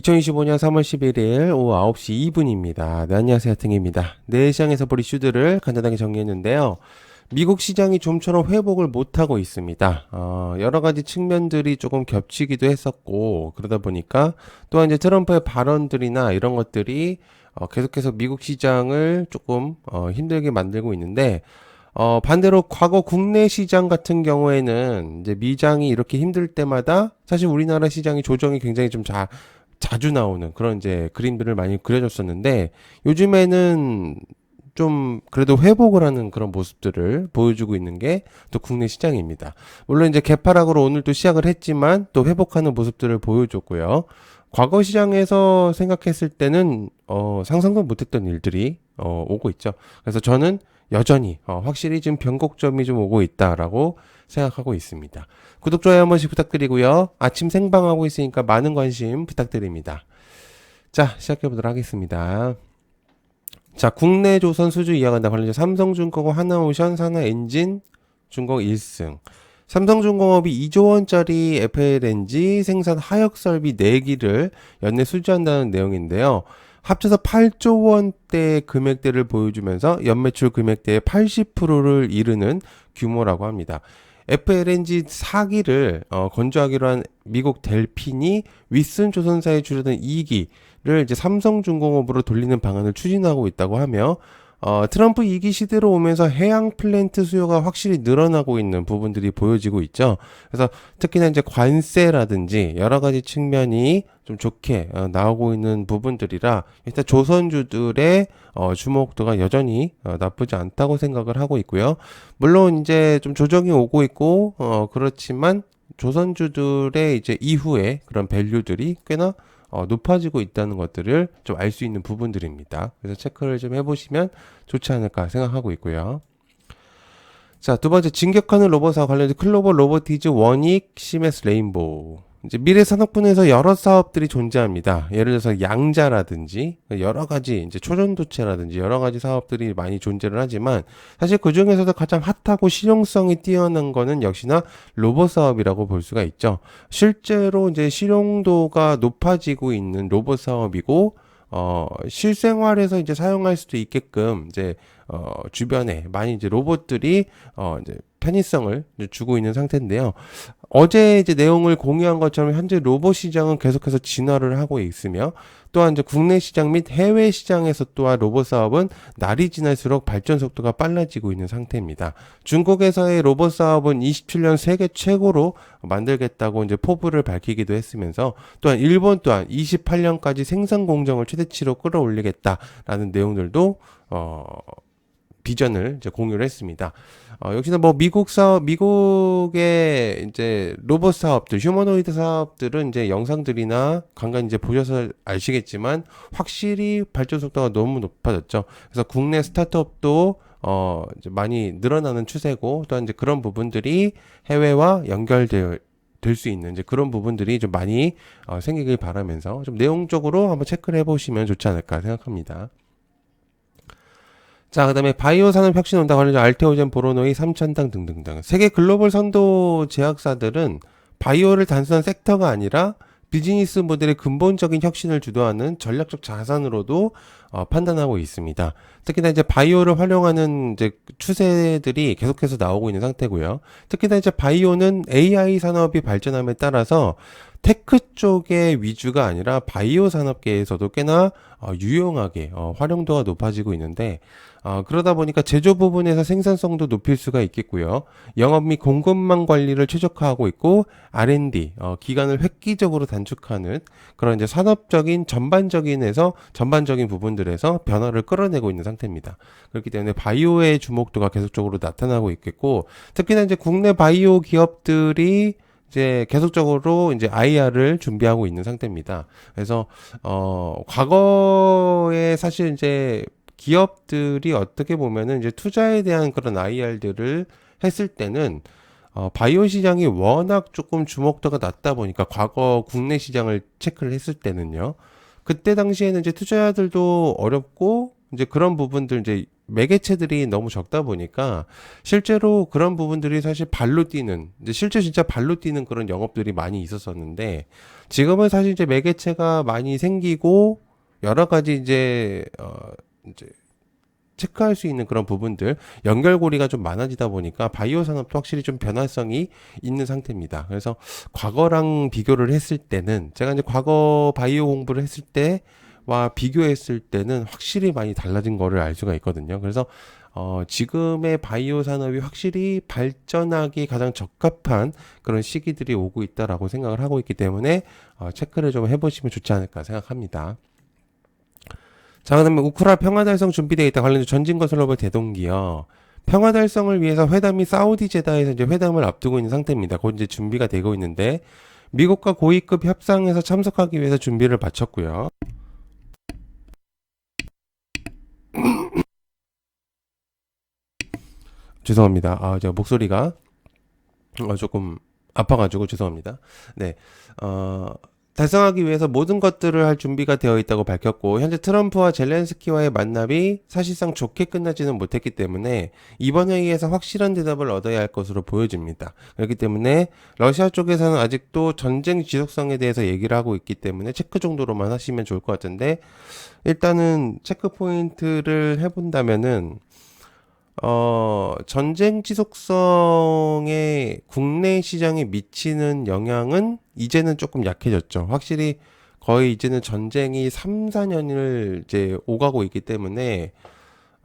2025년 3월 11일 오후 9시 2분입니다. 네, 안녕하세요. 등입니다. 내 시장에서 볼 이슈들을 간단하게 정리했는데요. 미국 시장이 좀처럼 회복을 못하고 있습니다. 어, 여러 가지 측면들이 조금 겹치기도 했었고, 그러다 보니까 또한 이제 트럼프의 발언들이나 이런 것들이 어, 계속해서 미국 시장을 조금 어, 힘들게 만들고 있는데, 어, 반대로 과거 국내 시장 같은 경우에는 이제 미장이 이렇게 힘들 때마다 사실 우리나라 시장이 조정이 굉장히 좀 자, 자주 나오는 그런 이제 그림들을 많이 그려줬었는데 요즘에는 좀 그래도 회복을 하는 그런 모습들을 보여주고 있는 게 또 국내 시장입니다. 물론 이제 개파락으로 오늘 또 시작을 했지만 또 회복하는 모습들을 보여줬고요. 과거 시장에서 생각했을 때는 어 상상도 못했던 일들이 어 오고 있죠. 그래서 저는 여전히 어 확실히 지금 변곡점이 좀 오고 있다라고 생각하고 있습니다. 구독, 좋아요 한 번씩 부탁드리고요. 아침 생방하고 있으니까 많은 관심 부탁드립니다. 자, 시작해보도록 하겠습니다. 자, 국내 조선 수주 이어간다 관련해서 삼성중공업, 하나오션, 산하엔진, 중공 1승. 삼성중공업이 2조 원짜리 FLNG 생산 하역 설비 4기를 연내 수주한다는 내용인데요. 합쳐서 8조 원대 금액대를 보여주면서 연매출 금액대의 80%를 이르는 규모라고 합니다. FLNG 4기를 어, 건조하기로 한 미국 델핀이 윗슨 조선사에 주려던 2기를 이제 삼성중공업으로 돌리는 방안을 추진하고 있다고 하며 어, 트럼프 2기 시대로 오면서 해양 플랜트 수요가 확실히 늘어나고 있는 부분들이 보여지고 있죠. 그래서 특히나 이제 관세라든지 여러 가지 측면이 좀 좋게 어, 나오고 있는 부분들이라 일단 조선주들의 어, 주목도가 여전히 어, 나쁘지 않다고 생각을 하고 있고요. 물론 이제 좀 조정이 오고 있고 어, 그렇지만 조선주들의 이제 이후에 그런 밸류들이 꽤나 어, 높아지고 있다는 것들을 좀 알 수 있는 부분들입니다. 그래서 체크를 좀 해보시면 좋지 않을까 생각하고 있고요. 자, 두 번째, 진격하는 로봇과 관련된 클로버 로보티즈 원익 시메스 레인보우. 이제 미래 산업군에서 여러 사업들이 존재합니다. 예를 들어서 양자라든지 여러 가지 이제 초전도체라든지 여러 가지 사업들이 많이 존재를 하지만 사실 그 중에서도 가장 핫하고 실용성이 뛰어난 거는 역시나 로봇 사업이라고 볼 수가 있죠. 실제로 이제 실용도가 높아지고 있는 로봇 사업이고 어, 실생활에서 이제 사용할 수도 있게끔 이제 어, 주변에 많이 이제 로봇들이 어, 이제 편의성을 주고 있는 상태인데요. 어제 이제 내용을 공유한 것처럼 현재 로봇 시장은 계속해서 진화를 하고 있으며 또한 이제 국내 시장 및 해외 시장에서 또한 로봇 사업은 날이 지날수록 발전 속도가 빨라지고 있는 상태입니다. 중국에서의 로봇 사업은 27년 세계 최고로 만들겠다고 이제 포부를 밝히기도 했으면서 또한 일본 또한 28년까지 생산 공정을 최대치로 끌어올리겠다라는 내용들도 어 비전을 이제 공유를 했습니다. 어, 역시나 뭐 미국 사업, 미국의 이제 로봇 사업들, 휴머노이드 사업들은 이제 영상들이나 간간 이제 보셔서 아시겠지만 확실히 발전 속도가 너무 높아졌죠. 그래서 국내 스타트업도 어, 이제 많이 늘어나는 추세고 또한 이제 그런 부분들이 해외와 연결되어 될수 있는 이제 그런 부분들이 좀 많이 어, 생기길 바라면서 좀 내용적으로 한번 체크를 해보시면 좋지 않을까 생각합니다. 자, 그 다음에 바이오 산업 혁신 온다 관련해서 알테오젠, 보로노이, 삼천당 등등등. 세계 글로벌 선도 제약사들은 바이오를 단순한 섹터가 아니라 비즈니스 모델의 근본적인 혁신을 주도하는 전략적 자산으로도 어, 판단하고 있습니다. 특히나 이제 바이오를 활용하는 이제 추세들이 계속해서 나오고 있는 상태고요. 특히나 이제 바이오는 AI 산업이 발전함에 따라서 테크 쪽의 위주가 아니라 바이오 산업계에서도 꽤나 어, 유용하게 어, 활용도가 높아지고 있는데 어, 그러다 보니까 제조 부분에서 생산성도 높일 수가 있겠고요. 영업 및 공급망 관리를 최적화하고 있고 R&D 어, 기간을 획기적으로 단축하는 그런 이제 산업적인 전반적인 에서 전반적인 부분 들에서 변화를 끌어내고 있는 상태입니다. 그렇기 때문에 바이오의 주목도가 계속적으로 나타나고 있겠고 특히나 이제 국내 바이오 기업들이 이제 계속적으로 이제 IR을 준비하고 있는 상태입니다. 그래서 어 과거에 사실 이제 기업들이 어떻게 보면은 이제 투자에 대한 그런 IR들을 했을 때는 어, 바이오 시장이 워낙 조금 주목도가 낮다 보니까 과거 국내 시장을 체크를 했을 때는요. 그때 당시에는 이제 투자자들도 어렵고 이제 그런 부분들 이제 매개체들이 너무 적다 보니까 실제로 그런 부분들이 사실 발로 뛰는 이제 실제 진짜 발로 뛰는 그런 영업들이 많이 있었었는데 지금은 사실 이제 매개체가 많이 생기고 여러 가지 이제 어 이제 체크할 수 있는 그런 부분들 연결고리가 좀 많아지다 보니까 바이오 산업도 확실히 좀 변화성이 있는 상태입니다. 그래서 과거랑 비교를 했을 때는 제가 이제 과거 바이오 공부를 했을 때와 비교했을 때는 확실히 많이 달라진 거를 알 수가 있거든요. 그래서 어, 지금의 바이오 산업이 확실히 발전하기 가장 적합한 그런 시기들이 오고 있다라고 생각을 하고 있기 때문에 어, 체크를 좀 해보시면 좋지 않을까 생각합니다. 자, 그다음에 우크라 평화 달성 준비되어 있다 관련된 전진 건설로벌 대동기요. 평화 달성을 위해서 회담이 사우디 제다에서 이제 회담을 앞두고 있는 상태입니다. 곧 이제 준비가 되고 있는데 미국과 고위급 협상에서 참석하기 위해서 준비를 마쳤고요. 죄송합니다. 아, 제가 목소리가 어, 조금 아파가지고 죄송합니다. 네, 어, 달성하기 위해서 모든 것들을 할 준비가 되어 있다고 밝혔고 현재 트럼프와 젤렌스키와의 만남이 사실상 좋게 끝나지는 못했기 때문에 이번 회의에서 확실한 대답을 얻어야 할 것으로 보여집니다. 그렇기 때문에 러시아 쪽에서는 아직도 전쟁 지속성에 대해서 얘기를 하고 있기 때문에 체크 정도로만 하시면 좋을 것 같은데 일단은 체크 포인트를 해본다면은 어, 전쟁 지속성에 국내 시장에 미치는 영향은 이제는 조금 약해졌죠. 확실히 거의 이제는 전쟁이 3, 4년을 이제 오가고 있기 때문에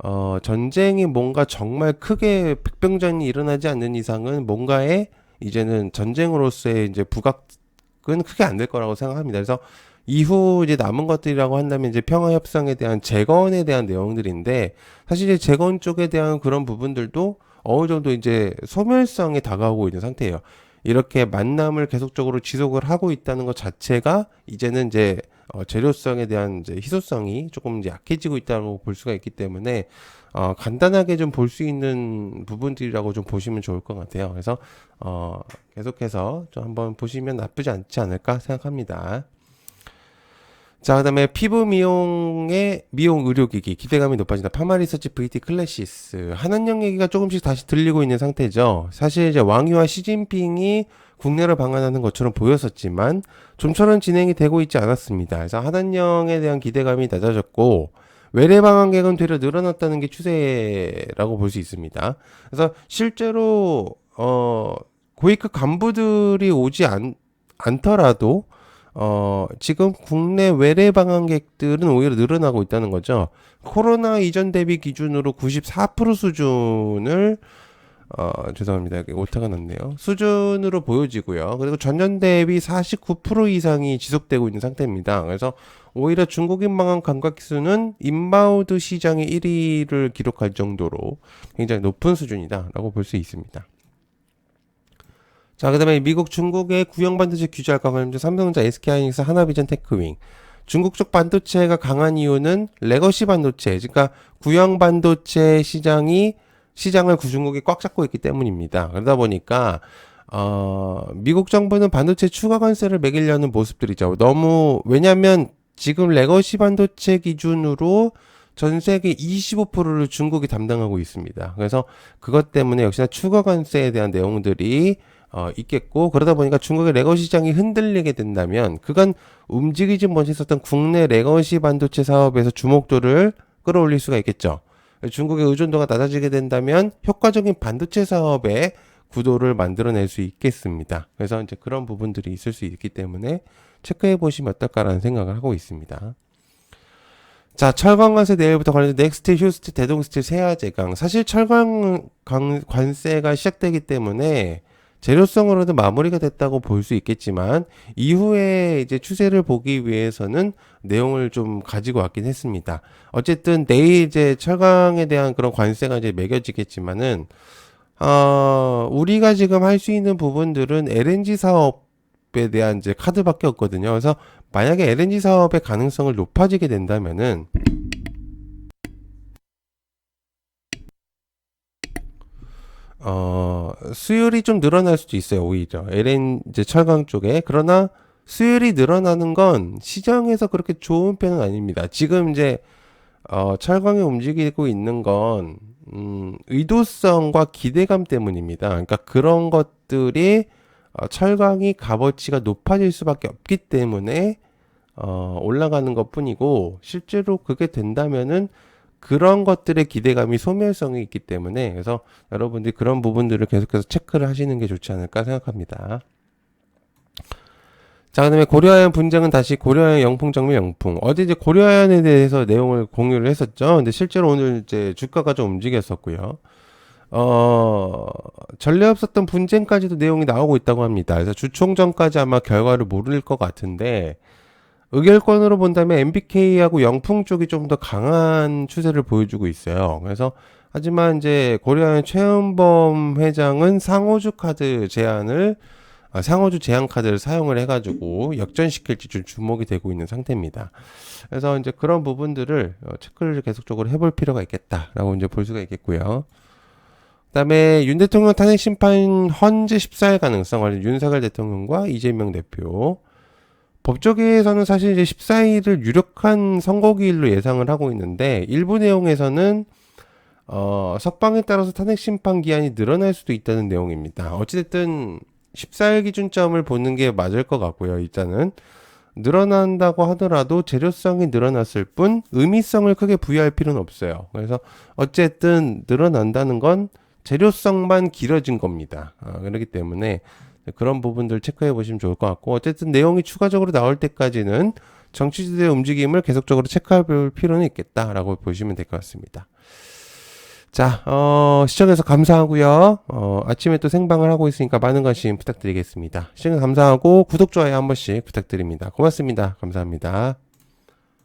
어, 전쟁이 뭔가 정말 크게 백병전이 일어나지 않는 이상은 뭔가에 이제는 전쟁으로서의 이제 부각은 크게 안 될 거라고 생각합니다. 그래서 이후 이제 남은 것들이라고 한다면 이제 평화 협상에 대한 재건에 대한 내용들인데 사실 이제 재건 쪽에 대한 그런 부분들도 어느 정도 이제 소멸성에 다가오고 있는 상태예요. 이렇게 만남을 계속적으로 지속을 하고 있다는 것 자체가 이제는 이제 어, 재료성에 대한 이제 희소성이 조금 이제 약해지고 있다고 볼 수가 있기 때문에 어, 간단하게 좀 볼 수 있는 부분들이라고 좀 보시면 좋을 것 같아요. 그래서 어, 계속해서 좀 한번 보시면 나쁘지 않지 않을까 생각합니다. 자, 그 다음에 피부 미용의 미용 의료기기, 기대감이 높아진다. 파마리서치 VT 클래시스. 한한령 얘기가 조금씩 다시 들리고 있는 상태죠. 사실 이제 왕유와 시진핑이 국내를 방한하는 것처럼 보였었지만, 좀처럼 진행이 되고 있지 않았습니다. 그래서 한한령에 대한 기대감이 낮아졌고, 외래 방한객은 되려 늘어났다는 게 추세라고 볼 수 있습니다. 그래서 실제로, 어, 고위급 간부들이 오지 않, 않더라도, 어, 지금 국내 외래 방한객들은 오히려 늘어나고 있다는 거죠. 코로나 이전 대비 기준으로 94% 수준을 어, 죄송합니다. 오타가 났네요. 수준으로 보여지고요. 그리고 전년 대비 49% 이상이 지속되고 있는 상태입니다. 그래서 오히려 중국인 방한 관광 수는 인바우드 시장의 1위를 기록할 정도로 굉장히 높은 수준이다라고 볼 수 있습니다. 자, 그 다음에 미국, 중국의 구형 반도체 규제할과 관련된 삼성전자, SK하이닉스, 하나비전, 테크윙. 중국 쪽 반도체가 강한 이유는 레거시 반도체, 그러니까 구형 반도체 시장이 시장을 중국이 꽉 잡고 있기 때문입니다. 그러다 보니까 어, 미국 정부는 반도체 추가 관세를 매기려는 모습들이죠. 너무 왜냐하면 지금 레거시 반도체 기준으로 전 세계 25%를 중국이 담당하고 있습니다. 그래서 그것 때문에 역시나 추가 관세에 대한 내용들이 어, 있겠고 그러다 보니까 중국의 레거 시장이 흔들리게 된다면 그간 움직이지 못했었던 국내 레거시 반도체 사업에서 주목도를 끌어올릴 수가 있겠죠. 중국의 의존도가 낮아지게 된다면 효과적인 반도체 사업의 구도를 만들어낼 수 있겠습니다. 그래서 이제 그런 부분들이 있을 수 있기 때문에 체크해 보시면 어떨까라는 생각을 하고 있습니다. 자, 철강 관세 내일부터 관련된 넥스트, 휴스트, 대동스틸, 세아제강. 사실 철강 관세가 시작되기 때문에 재료성으로도 마무리가 됐다고 볼 수 있겠지만 이후에 이제 추세를 보기 위해서는 내용을 좀 가지고 왔긴 했습니다. 어쨌든 내일 이제 철강에 대한 그런 관세가 이제 매겨지겠지만은 어, 우리가 지금 할 수 있는 부분들은 LNG 사업에 대한 이제 카드밖에 없거든요. 그래서 만약에 LNG 사업의 가능성을 높아지게 된다면은 어, 수율이 좀 늘어날 수도 있어요, 오히려. LN, 이제 철강 쪽에. 그러나 수율이 늘어나는 건 시장에서 그렇게 좋은 편은 아닙니다. 지금 이제, 어, 철강이 움직이고 있는 건 음, 의도성과 기대감 때문입니다. 그러니까 그런 것들이 어, 철강이 값어치가 높아질 수밖에 없기 때문에 어, 올라가는 것 뿐이고 실제로 그게 된다면은 그런 것들의 기대감이 소멸성이 있기 때문에 그래서 여러분들이 그런 부분들을 계속해서 체크를 하시는 게 좋지 않을까 생각합니다. 자, 그 다음에 고려아연 분쟁은 다시 고려아연 영풍 정밀 영풍. 어제 이제 고려아연에 대해서 내용을 공유를 했었죠. 근데 실제로 오늘 이제 주가가 좀 움직였었고요. 어, 전례 없었던 분쟁까지도 내용이 나오고 있다고 합니다. 그래서 주총전까지 아마 결과를 모를 것 같은데, 의결권으로 본다면 MBK하고 영풍 쪽이 좀 더 강한 추세를 보여주고 있어요. 그래서, 하지만 이제 고려아연 최은범 회장은 상호주 카드 제한을 아, 상호주 제한 카드를 사용을 해가지고 역전시킬지 좀 주목이 되고 있는 상태입니다. 그래서 이제 그런 부분들을 어, 체크를 계속적으로 해볼 필요가 있겠다라고 이제 볼 수가 있겠고요. 그다음에 윤 대통령 탄핵 심판 헌재 14일 가능성 관련 윤석열 대통령과 이재명 대표 법조계에서는 사실 이제 14일을 유력한 선거기일로 예상을 하고 있는데 일부 내용에서는 어, 석방에 따라서 탄핵 심판 기한이 늘어날 수도 있다는 내용입니다. 어찌됐든 14일 기준점을 보는 게 맞을 것 같고요. 일단은 늘어난다고 하더라도 재료성이 늘어났을 뿐 의미성을 크게 부여할 필요는 없어요. 그래서 어쨌든 늘어난다는 건 재료성만 길어진 겁니다. 아, 그렇기 때문에 그런 부분들 체크해 보시면 좋을 것 같고 어쨌든 내용이 추가적으로 나올 때까지는 정치지도의 움직임을 계속적으로 체크해 볼 필요는 있겠다라고 보시면 될 것 같습니다. 자, 어, 시청해서 감사하고요. 어, 아침에 또 생방을 하고 있으니까 많은 관심 부탁드리겠습니다. 시청해서 감사하고 구독, 좋아요 한 번씩 부탁드립니다. 고맙습니다. 감사합니다.